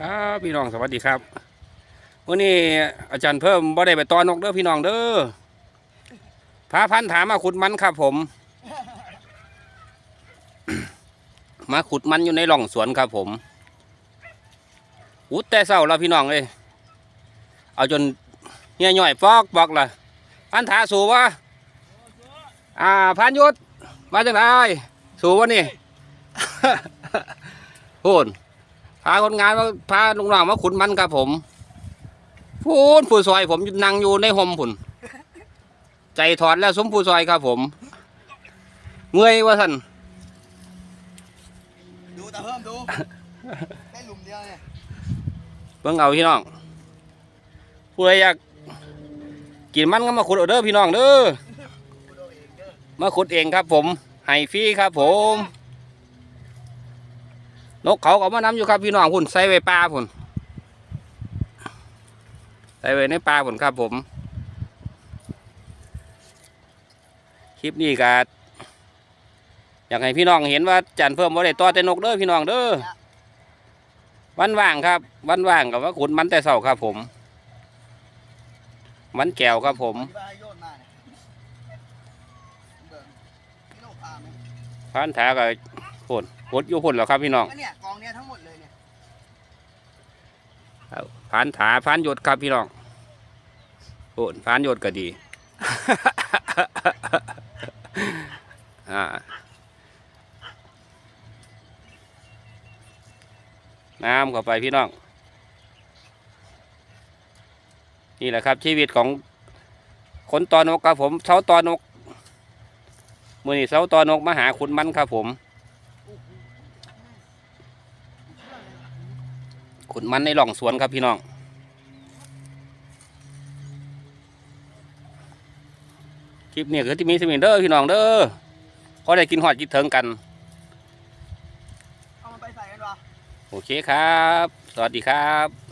ครับพี่น้องสวัสดีครับวันนี้อาจารย์เพิ่มบ่ได้ไปตอนนกเด้อพี่น้องเด้อพาพันธุ์ถามมาขุดมันครับผม มาขุดมันอยู่ในร่องสวนครับผมอุดแต่เศร้าแล้วพี่น้องเลยเอาจนเฮียย่อยฟอกบอกล่ะพันธาสูวะอ่าพันยุทธมาจากไหนสูวะนี่พูนาคนงานมาพาลุงน้องมาขุดมันครับผมพูนผู้ซอย ผมนั่งอยู่ในห่มผุนใจถอดแล้วสมผู้ซอยครับผมเมื่อยว่าสันดูแต่เพิ่มดูได้หลุมเดียวเนี่ยเบิ่งเอาพี่น้องผู้ใดอยากกินมันก็มาขุดเอาเด้อพี่น้องเด้อกูดูเองเด้อมาขุดเองครับผมให้ฟรีครับผม นกเขาก็มาน้ำอยู่ครับพี่น้องพุ่นใส่ไว้ปลาพุ่นใส่ไว้ในปลาพุ่นครับ ผม คลิปนี้ก็อยากให้พี่น้องเห็นว่าจันเพิ่มว่าได้ต่อแต่นกเด้อพี่น้องเด้อวันว่างครับ วันว่างกับว่าขุดมันแต่เสาครับ ผม มันแก้วครับ ผมที่บ้านโยนมาเนี่ยเบิ่งพี่โลพาไหมพัน พุ่นขุดอยู่พุ่นแล้วครับพี่น้องก็เนี่ยกองเนี้ยทั้งหมดเลยเนี่ยพันถาพันหยดครับพี่น้องโอ้พันหยดก็ดีอ่าน้ำเข้าไปพี่น้อง นี่แหละครับ ชีวิตของคนตอนกครับผมเสาตอนกมือนี่เสาตอนกมาหาขุนมันครับผม ขุนมันในหล่องสวนครับพี่น้อง คลิปนี้คือที่มีสมิงเด้อพี่น้องเด้อพอได้กินหอดกินเถิงกัน เอามันไปใส่กันวะโอเคครับ สวัสดีครับ